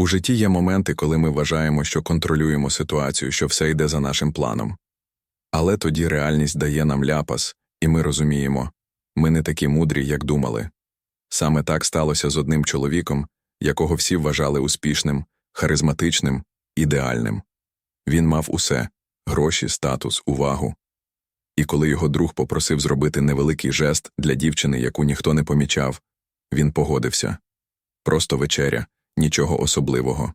У житті є моменти, коли ми вважаємо, що контролюємо ситуацію, що все йде за нашим планом. Але тоді реальність дає нам ляпас, і ми розуміємо ми не такі мудрі, як думали. Саме так сталося з одним чоловіком, якого всі вважали успішним, харизматичним, ідеальним. Він мав усе гроші, статус, увагу. І коли його друг попросив зробити невеликий жест для дівчини, яку ніхто не помічав, він погодився. Просто вечеря, нічого особливого.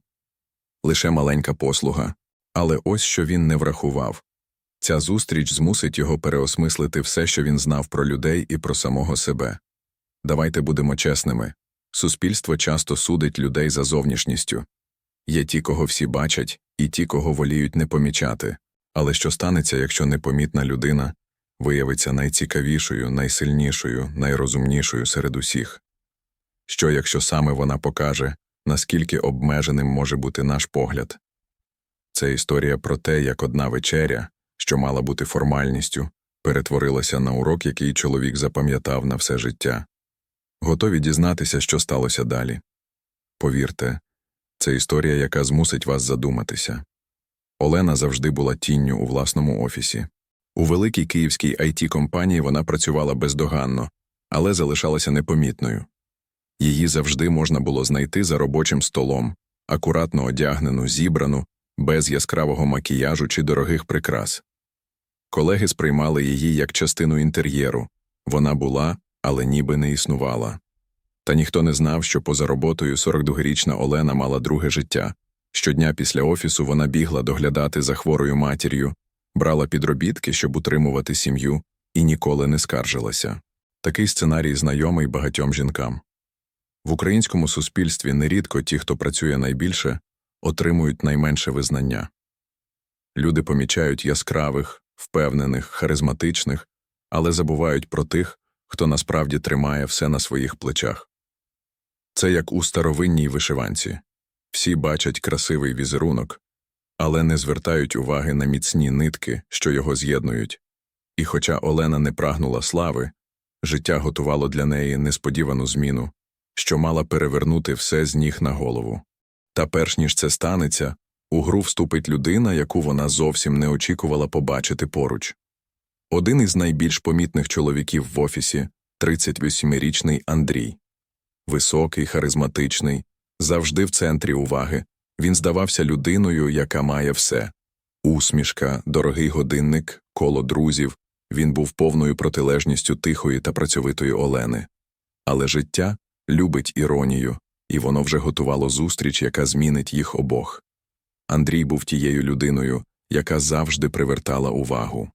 Лише маленька послуга. Але ось що він не врахував. Ця зустріч змусить його переосмислити все, що він знав про людей і про самого себе. Давайте будемо чесними. Суспільство часто судить людей за зовнішністю. Є ті, кого всі бачать, і ті, кого воліють не помічати. Але що станеться, якщо непомітна людина виявиться найцікавішою, найсильнішою, найрозумнішою серед усіх? Що, якщо саме вона покаже, наскільки обмеженим може бути наш погляд? Це історія про те, як одна вечеря, що мала бути формальністю, перетворилася на урок, який чоловік запам'ятав на все життя. Готові дізнатися, що сталося далі. Повірте, це історія, яка змусить вас задуматися. Олена завжди була тінню у власному офісі. У великій київській it компанії вона працювала бездоганно, але залишалася непомітною. Її завжди можна було знайти за робочим столом, акуратно одягнену, зібрану, без яскравого макіяжу чи дорогих прикрас. Колеги сприймали її як частину інтер'єру вона була, але ніби не існувала. Та ніхто не знав, що поза роботою 42-річна Олена мала друге життя. Щодня після офісу вона бігла доглядати за хворою матір'ю, брала підробітки, щоб утримувати сім'ю, і ніколи не скаржилася. Такий сценарій знайомий багатьом жінкам. В українському суспільстві нерідко ті, хто працює найбільше, отримують найменше визнання. Люди помічають яскравих, впевнених, харизматичних, але забувають про тих, хто насправді тримає все на своїх плечах. Це як у старовинній вишиванці всі бачать красивий візерунок, але не звертають уваги на міцні нитки, що його з'єднують. І хоча Олена не прагнула слави, життя готувало для неї несподівану зміну, що мала перевернути все з ніг на голову. Та перш ніж це станеться, у гру вступить людина, яку вона зовсім не очікувала побачити поруч. Один із найбільш помітних чоловіків в офісі 38-річний Андрій. Високий, харизматичний, завжди в центрі уваги. Він здавався людиною, яка має все усмішка, дорогий годинник, коло друзів. Він був повною протилежністю тихої та працьовитої Олени. Але життя любить іронію, і воно вже готувало зустріч, яка змінить їх обох. Андрій був тією людиною, яка завжди привертала увагу.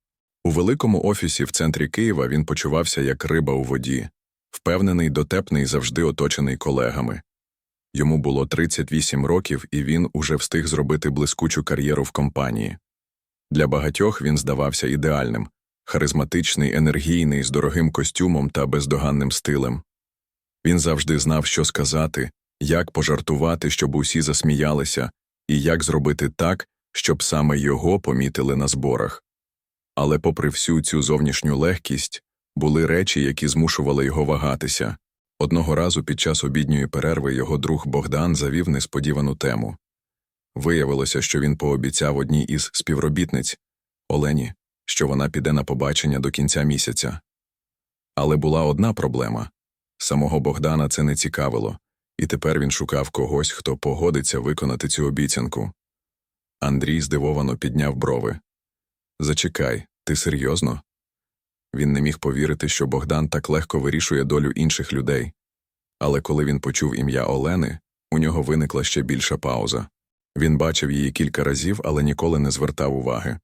У великому офісі в центрі Києва він почувався як риба у воді, впевнений, дотепний, завжди оточений колегами. Йому було 38 років, і він уже встиг зробити блискучу кар'єру в компанії. Для багатьох він здавався ідеальним, харизматичний, енергійний, з дорогим костюмом та бездоганним стилем. Він завжди знав, що сказати, як пожартувати, щоб усі засміялися, і як зробити так, щоб саме його помітили на зборах. Але, попри всю цю зовнішню легкість, були речі, які змушували його вагатися. Одного разу під час обідньої перерви його друг Богдан завів несподівану тему. Виявилося, що він пообіцяв одній із співробітниць Олені, що вона піде на побачення до кінця місяця. Але була одна проблема самого Богдана це не цікавило, і тепер він шукав когось, хто погодиться виконати цю обіцянку. Андрій здивовано підняв брови. Зачекай, ти серйозно? Він не міг повірити, що Богдан так легко вирішує долю інших людей. Але коли він почув ім'я Олени, у нього виникла ще більша пауза. Він бачив її кілька разів, але ніколи не звертав уваги.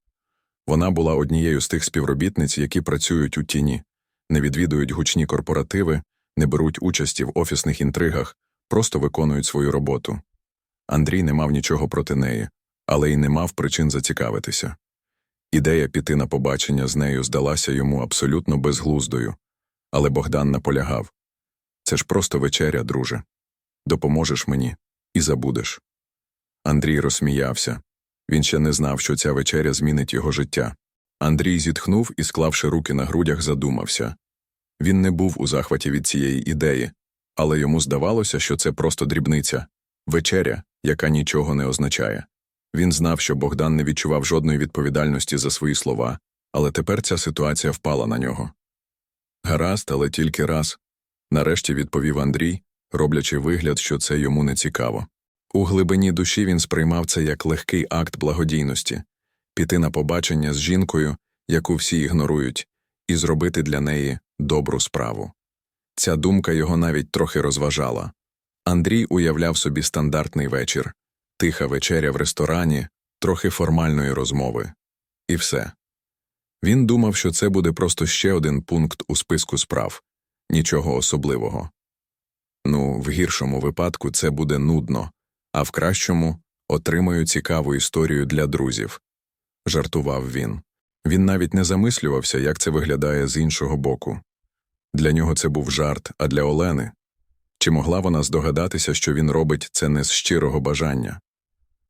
Вона була однією з тих співробітниць, які працюють у тіні, не відвідують гучні корпоративи, не беруть участі в офісних інтригах, просто виконують свою роботу. Андрій не мав нічого проти неї, але й не мав причин зацікавитися. Ідея піти на побачення з нею здалася йому абсолютно безглуздою, але Богдан наполягав це ж просто вечеря, друже. Допоможеш мені і забудеш. Андрій розсміявся. Він ще не знав, що ця вечеря змінить його життя. Андрій зітхнув і, склавши руки на грудях, задумався. Він не був у захваті від цієї ідеї, але йому здавалося, що це просто дрібниця. вечеря, яка нічого не означає. Він знав, що Богдан не відчував жодної відповідальності за свої слова, але тепер ця ситуація впала на нього. Гаразд, але тільки раз. Нарешті відповів Андрій, роблячи вигляд, що це йому не цікаво. У глибині душі він сприймав це як легкий акт благодійності піти на побачення з жінкою, яку всі ігнорують, і зробити для неї добру справу. Ця думка його навіть трохи розважала. Андрій уявляв собі стандартний вечір, тиха вечеря в ресторані, трохи формальної розмови. І все. Він думав, що це буде просто ще один пункт у списку справ, нічого особливого. Ну, в гіршому випадку це буде нудно, а в кращому отримаю цікаву історію для друзів. Жартував він. Він навіть не замислювався, як це виглядає з іншого боку. Для нього це був жарт, а для Олени. Чи могла вона здогадатися, що він робить це не з щирого бажання?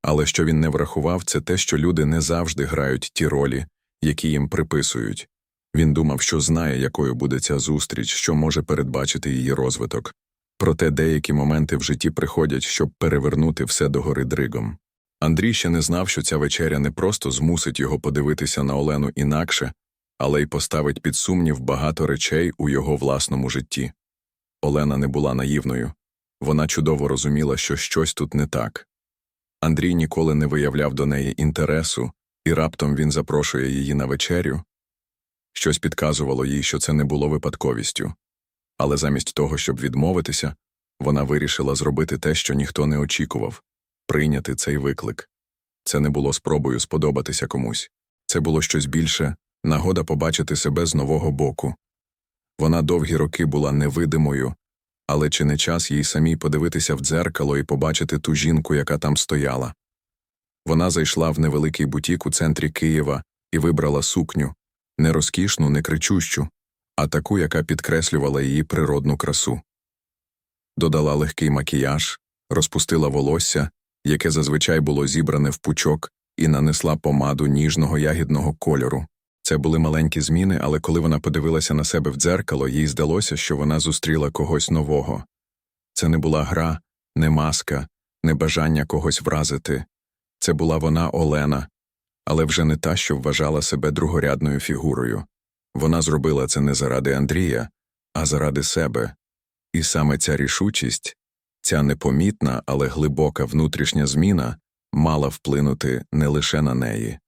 Але що він не врахував, це те, що люди не завжди грають ті ролі, які їм приписують. Він думав, що знає, якою буде ця зустріч, що може передбачити її розвиток. Проте деякі моменти в житті приходять, щоб перевернути все догори дригом. Андрій ще не знав, що ця вечеря не просто змусить його подивитися на Олену інакше, але й поставить під сумнів багато речей у його власному житті. Олена не була наївною. Вона чудово розуміла, що щось тут не так. Андрій ніколи не виявляв до неї інтересу, і раптом він запрошує її на вечерю. Щось підказувало їй, що це не було випадковістю. Але замість того, щоб відмовитися, вона вирішила зробити те, що ніхто не очікував прийняти цей виклик. Це не було спробою сподобатися комусь. Це було щось більше, нагода побачити себе з нового боку. Вона довгі роки була невидимою, але чи не час їй самій подивитися в дзеркало і побачити ту жінку, яка там стояла? Вона зайшла в невеликий бутік у центрі Києва і вибрала сукню не розкішну, не кричущу, а таку, яка підкреслювала її природну красу. Додала легкий макіяж, розпустила волосся, яке зазвичай було зібране в пучок, і нанесла помаду ніжного ягідного кольору. Це були маленькі зміни, але коли вона подивилася на себе в дзеркало, їй здалося, що вона зустріла когось нового. Це не була гра, не маска, не бажання когось вразити. Це була вона Олена, але вже не та, що вважала себе другорядною фігурою. Вона зробила це не заради Андрія, а заради себе. І саме ця рішучість, ця непомітна, але глибока внутрішня зміна мала вплинути не лише на неї.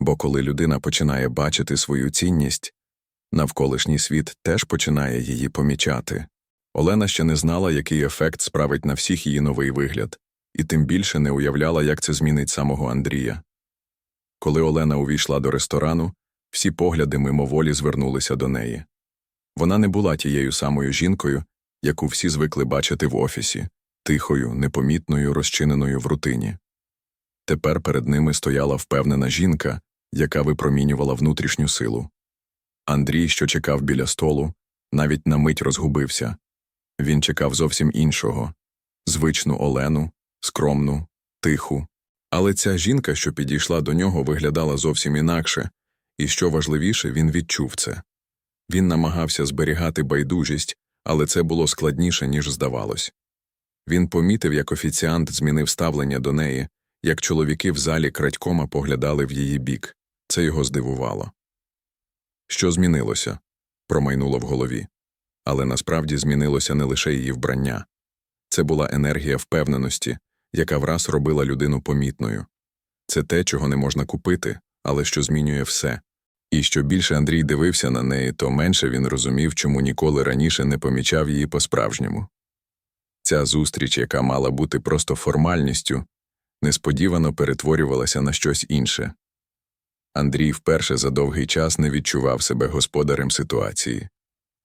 Бо коли людина починає бачити свою цінність, навколишній світ теж починає її помічати. Олена ще не знала, який ефект справить на всіх її новий вигляд, і тим більше не уявляла, як це змінить самого Андрія. Коли Олена увійшла до ресторану, всі погляди мимоволі звернулися до неї. Вона не була тією самою жінкою, яку всі звикли бачити в офісі, тихою, непомітною, розчиненою в рутині. Тепер перед ними стояла впевнена жінка, яка випромінювала внутрішню силу. Андрій, що чекав біля столу, навіть на мить розгубився. Він чекав зовсім іншого звичну Олену, скромну, тиху. Але ця жінка, що підійшла до нього, виглядала зовсім інакше, і що важливіше, він відчув це. Він намагався зберігати байдужість, але це було складніше, ніж здавалось. Він помітив, як офіціант змінив ставлення до неї, як чоловіки в залі крадькома поглядали в її бік. Це його здивувало. Що змінилося? промайнуло в голові. Але насправді змінилося не лише її вбрання. Це була енергія впевненості, яка враз робила людину помітною. Це те, чого не можна купити, але що змінює все. І що більше Андрій дивився на неї, то менше він розумів, чому ніколи раніше не помічав її по-справжньому. Ця зустріч, яка мала бути просто формальністю, несподівано перетворювалася на щось інше. Андрій вперше за довгий час не відчував себе господарем ситуації.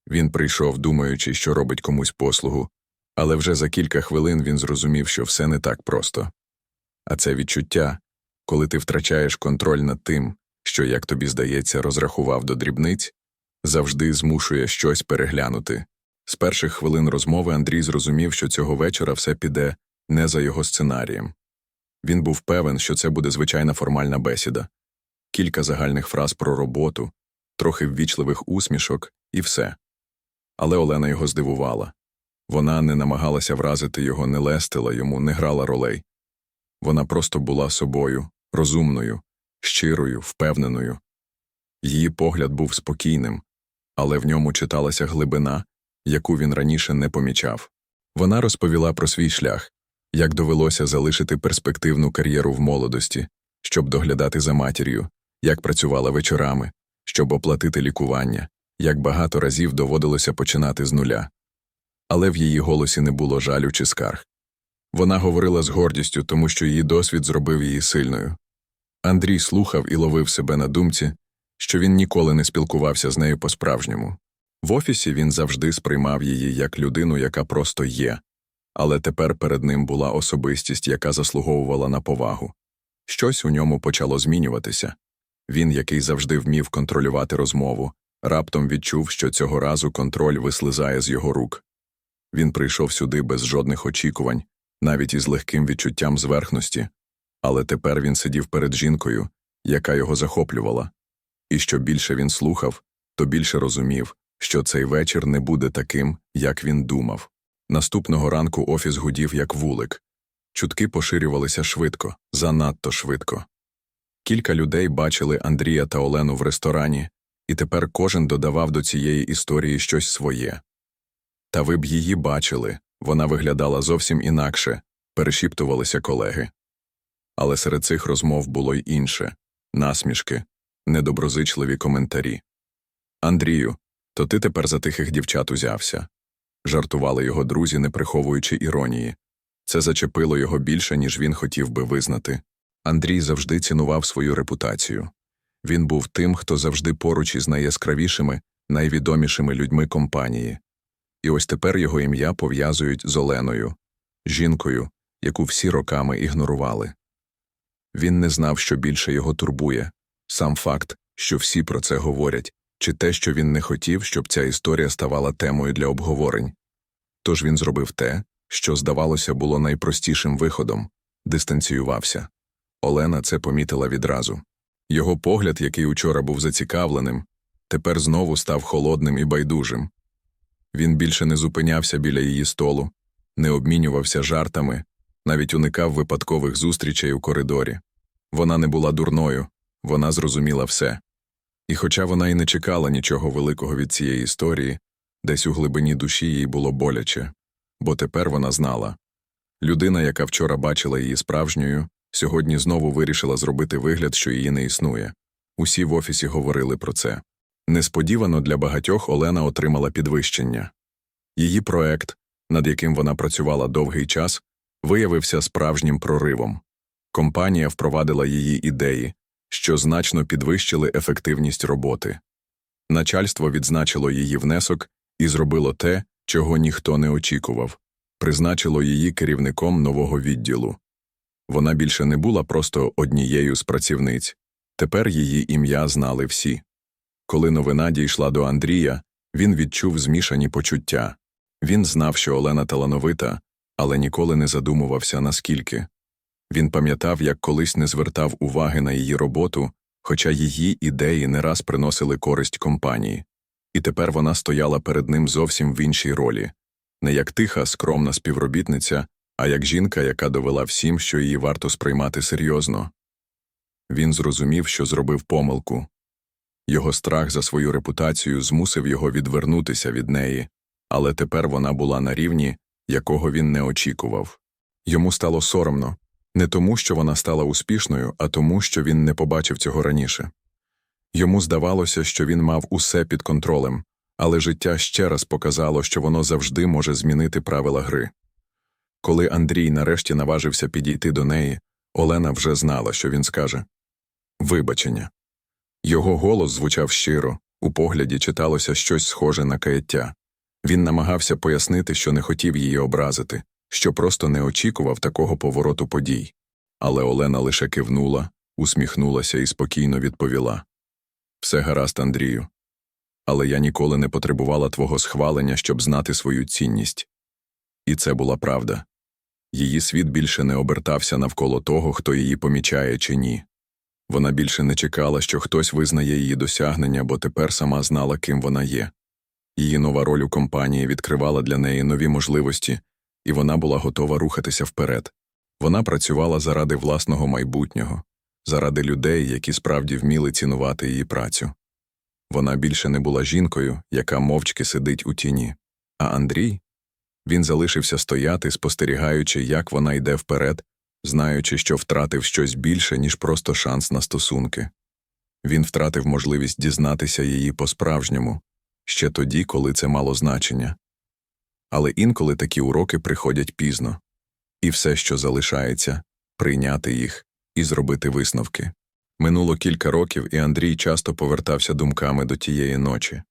Він прийшов, думаючи, що робить комусь послугу, але вже за кілька хвилин він зрозумів, що все не так просто. А це відчуття, коли ти втрачаєш контроль над тим, що, як тобі здається, розрахував до дрібниць, завжди змушує щось переглянути. З перших хвилин розмови Андрій зрозумів, що цього вечора все піде не за його сценарієм. Він був певен, що це буде звичайна формальна бесіда, кілька загальних фраз про роботу, трохи ввічливих усмішок і все. Але Олена його здивувала. Вона не намагалася вразити його, не лестила йому, не грала ролей. Вона просто була собою, розумною, щирою, впевненою. Її погляд був спокійним, але в ньому читалася глибина, яку він раніше не помічав. Вона розповіла про свій шлях, як довелося залишити перспективну кар'єру в молодості, щоб доглядати за матір'ю, як працювала вечорами, щоб оплатити лікування, як багато разів доводилося починати з нуля. Але в її голосі не було жалю чи скарг. Вона говорила з гордістю, тому що її досвід зробив її сильною. Андрій слухав і ловив себе на думці, що він ніколи не спілкувався з нею по-справжньому. В офісі він завжди сприймав її як людину, яка просто є, але тепер перед ним була особистість, яка заслуговувала на повагу. Щось у ньому почало змінюватися. Він, який завжди вмів контролювати розмову, раптом відчув, що цього разу контроль вислизає з його рук. Він прийшов сюди без жодних очікувань, навіть із легким відчуттям зверхності, але тепер він сидів перед жінкою, яка його захоплювала. І що більше він слухав, то більше розумів, що цей вечір не буде таким, як він думав. Наступного ранку офіс гудів як вулик. Чутки поширювалися швидко, занадто швидко. Кілька людей бачили Андрія та Олену в ресторані, і тепер кожен додавав до цієї історії щось своє. Та ви б її бачили, вона виглядала зовсім інакше, перешіптувалися колеги. Але серед цих розмов було й інше насмішки, недоброзичливі коментарі. Андрію, то ти тепер за тихих дівчат узявся. Жартували його друзі, не приховуючи іронії. Це зачепило його більше, ніж він хотів би визнати. Андрій завжди цінував свою репутацію. Він був тим, хто завжди поруч із найяскравішими, найвідомішими людьми компанії. І ось тепер його ім'я пов'язують з Оленою, жінкою, яку всі роками ігнорували. Він не знав, що більше його турбує сам факт, що всі про це говорять, чи те, що він не хотів, щоб ця історія ставала темою для обговорень. Тож він зробив те, що, здавалося, було найпростішим виходом дистанціювався. Олена це помітила відразу. Його погляд, який учора був зацікавленим, тепер знову став холодним і байдужим. Він більше не зупинявся біля її столу, не обмінювався жартами, навіть уникав випадкових зустрічей у коридорі. Вона не була дурною, вона зрозуміла все. І хоча вона й не чекала нічого великого від цієї історії, десь у глибині душі їй було боляче, бо тепер вона знала. Людина, яка вчора бачила її справжньою, сьогодні знову вирішила зробити вигляд, що її не існує. Усі в офісі говорили про це. Несподівано для багатьох Олена отримала підвищення. Її проект, над яким вона працювала довгий час, виявився справжнім проривом. Компанія впровадила її ідеї, що значно підвищили ефективність роботи. Начальство відзначило її внесок і зробило те, чого ніхто не очікував призначило її керівником нового відділу. Вона більше не була просто однією з працівниць, тепер її ім'я знали всі. Коли новина дійшла до Андрія, він відчув змішані почуття. Він знав, що Олена талановита, але ніколи не задумувався наскільки. Він пам'ятав, як колись не звертав уваги на її роботу, хоча її ідеї не раз приносили користь компанії. І тепер вона стояла перед ним зовсім в іншій ролі не як тиха, скромна співробітниця, а як жінка, яка довела всім, що її варто сприймати серйозно. Він зрозумів, що зробив помилку. Його страх за свою репутацію змусив його відвернутися від неї, але тепер вона була на рівні, якого він не очікував. Йому стало соромно не тому, що вона стала успішною, а тому, що він не побачив цього раніше. Йому здавалося, що він мав усе під контролем, але життя ще раз показало, що воно завжди може змінити правила гри. Коли Андрій нарешті наважився підійти до неї, Олена вже знала, що він скаже Вибачення. Його голос звучав щиро, у погляді читалося щось схоже на каяття. Він намагався пояснити, що не хотів її образити, що просто не очікував такого повороту подій. Але Олена лише кивнула, усміхнулася і спокійно відповіла Все гаразд, Андрію. Але я ніколи не потребувала твого схвалення, щоб знати свою цінність. І це була правда. Її світ більше не обертався навколо того, хто її помічає чи ні. Вона більше не чекала, що хтось визнає її досягнення, бо тепер сама знала, ким вона є. Її нова роль у компанії відкривала для неї нові можливості, і вона була готова рухатися вперед. Вона працювала заради власного майбутнього, заради людей, які справді вміли цінувати її працю. Вона більше не була жінкою, яка мовчки сидить у тіні. А Андрій? Він залишився стояти, спостерігаючи, як вона йде вперед, знаючи, що втратив щось більше, ніж просто шанс на стосунки. Він втратив можливість дізнатися її по-справжньому, ще тоді, коли це мало значення. Але інколи такі уроки приходять пізно, і все, що залишається, прийняти їх і зробити висновки. Минуло кілька років, і Андрій часто повертався думками до тієї ночі.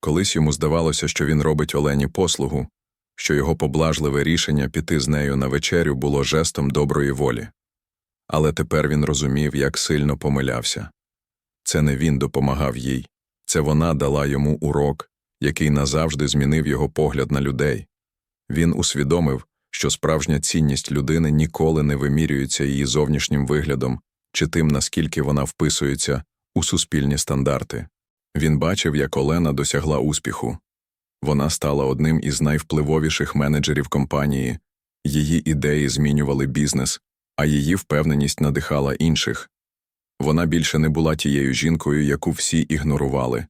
Колись йому здавалося, що він робить Олені послугу, що його поблажливе рішення піти з нею на вечерю було жестом доброї волі. Але тепер він розумів, як сильно помилявся. Це не він допомагав їй, це вона дала йому урок, який назавжди змінив його погляд на людей. Він усвідомив, що справжня цінність людини ніколи не вимірюється її зовнішнім виглядом чи тим, наскільки вона вписується у суспільні стандарти. Він бачив, як Олена досягла успіху. Вона стала одним із найвпливовіших менеджерів компанії, її ідеї змінювали бізнес, а її впевненість надихала інших. Вона більше не була тією жінкою, яку всі ігнорували,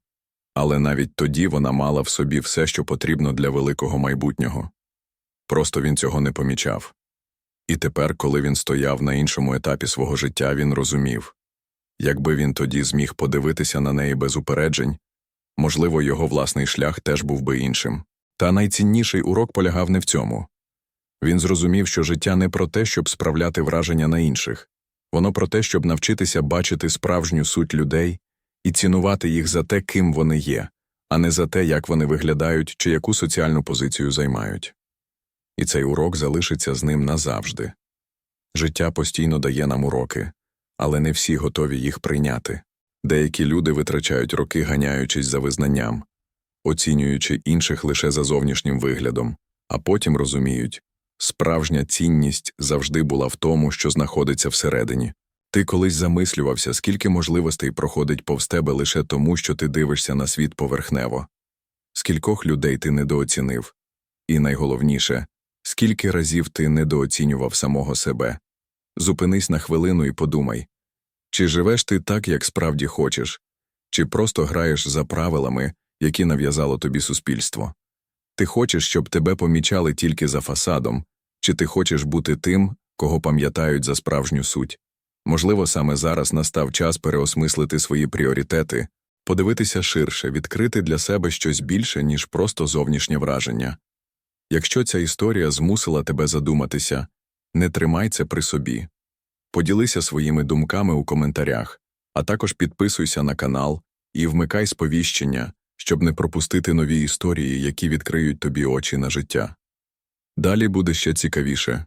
але навіть тоді вона мала в собі все, що потрібно для великого майбутнього. Просто він цього не помічав. І тепер, коли він стояв на іншому етапі свого життя, він розумів якби він тоді зміг подивитися на неї без упереджень, можливо, його власний шлях теж був би іншим. Та найцінніший урок полягав не в цьому. Він зрозумів, що життя не про те, щоб справляти враження на інших, воно про те, щоб навчитися бачити справжню суть людей і цінувати їх за те, ким вони є, а не за те, як вони виглядають чи яку соціальну позицію займають. І цей урок залишиться з ним назавжди. Життя постійно дає нам уроки, але не всі готові їх прийняти. Деякі люди витрачають роки, ганяючись за визнанням, оцінюючи інших лише за зовнішнім виглядом, а потім розуміють справжня цінність завжди була в тому, що знаходиться всередині. Ти колись замислювався, скільки можливостей проходить повз тебе лише тому, що ти дивишся на світ поверхнево, скількох людей ти недооцінив, і найголовніше, скільки разів ти недооцінював самого себе. Зупинись на хвилину і подумай, чи живеш ти так, як справді хочеш, чи просто граєш за правилами, які нав'язало тобі суспільство. Ти хочеш, щоб тебе помічали тільки за фасадом, чи ти хочеш бути тим, кого пам'ятають за справжню суть. Можливо, саме зараз настав час переосмислити свої пріоритети, подивитися ширше, відкрити для себе щось більше, ніж просто зовнішнє враження. Якщо ця історія змусила тебе задуматися, не тримай це при собі. Поділися своїми думками у коментарях, а також підписуйся на канал і вмикай сповіщення, щоб не пропустити нові історії, які відкриють тобі очі на життя. Далі буде ще цікавіше.